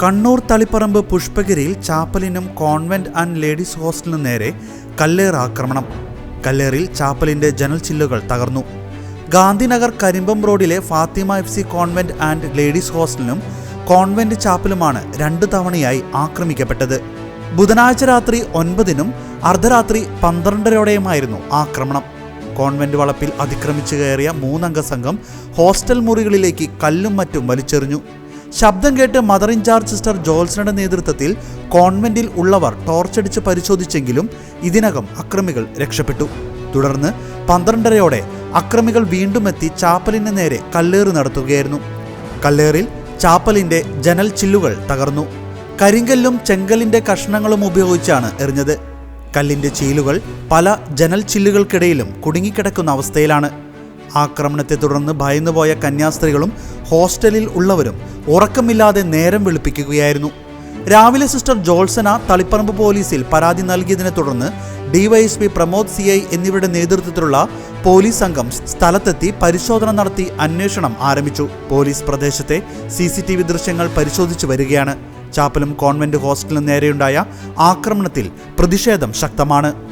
കണ്ണൂർ തളിപ്പറമ്പ് പുഷ്പഗിരിയിൽ ചാപ്പലിനും convent and ladies ഹോസ്റ്റലിനും നേരെ കല്ലേർ ആക്രമണം. കല്ലേറിൽ ചാപ്പലിന്റെ ജനൽ ചില്ലുകൾ തകർന്നു. ഗാന്ധിനഗർ കരിമ്പം റോഡിലെ Fathima F C convent and ladies ഹോസ്റ്റലിനും convent ചാപ്പലുമാണ് രണ്ടു തവണയായി ആക്രമിക്കപ്പെട്ടത്. ബുധനാഴ്ച രാത്രി ഒൻപതിനും അർദ്ധരാത്രി പന്ത്രണ്ടരയോടെയുമായിരുന്നു ആക്രമണം. കോൺവെന്റ് വളപ്പിൽ അതിക്രമിച്ചു കയറിയ മൂന്നംഗ സംഘം ഹോസ്റ്റൽ മുറികളിലേക്ക് കല്ലും മറ്റും വലിച്ചെറിഞ്ഞു. ശബ്ദം കേട്ട് മദർ ഇൻചാർജ് സിസ്റ്റർ ജോൾസണയുടെ നേതൃത്വത്തിൽ കോൺവെന്റിൽ ഉള്ളവർ ടോർച്ചടിച്ച് പരിശോധിച്ചെങ്കിലും ഇതിനകം അക്രമികൾ രക്ഷപ്പെട്ടു. തുടർന്ന് പന്ത്രണ്ടരയോടെ അക്രമികൾ വീണ്ടും എത്തി ചാപ്പലിന് നേരെ കല്ലേറ് നടത്തുകയായിരുന്നു. കല്ലേറിൽ ചാപ്പലിന്റെ ജനൽ ചില്ലുകൾ തകർന്നു. കരിങ്കല്ലും ചെങ്കലിന്റെ കഷ്ണങ്ങളും ഉപയോഗിച്ചാണ് എറിഞ്ഞത്. കല്ലിന്റെ ചീലുകൾ പല ജനൽ ചില്ലുകൾക്കിടയിലും കുടുങ്ങിക്കിടക്കുന്ന അവസ്ഥയിലാണ്. ആക്രമണത്തെ തുടർന്ന് ഭയന്നുപോയ കന്യാസ്ത്രീകളും ഹോസ്റ്റലിൽ ഉള്ളവരും ഉറക്കമില്ലാതെ നേരം വെളുപ്പിക്കുകയായിരുന്നു. രാവിലെ സിസ്റ്റർ ജോൾസന തളിപ്പറമ്പ് പോലീസിൽ പരാതി നൽകിയതിനെ തുടർന്ന് ഡിവൈഎസ്പി പ്രമോദ് സി ഐ എന്നിവരുടെ നേതൃത്വത്തിലുള്ള പോലീസ് സംഘം സ്ഥലത്തെത്തി പരിശോധന നടത്തി അന്വേഷണം ആരംഭിച്ചു. പോലീസ് പ്രദേശത്തെ സി സി ടി വി ദൃശ്യങ്ങൾ പരിശോധിച്ചു വരികയാണ്. ചാപ്പലും കോൺവെന്റ് ഹോസ്റ്റലിനും നേരെയുണ്ടായ ആക്രമണത്തിൽ പ്രതിഷേധം ശക്തമാണ്.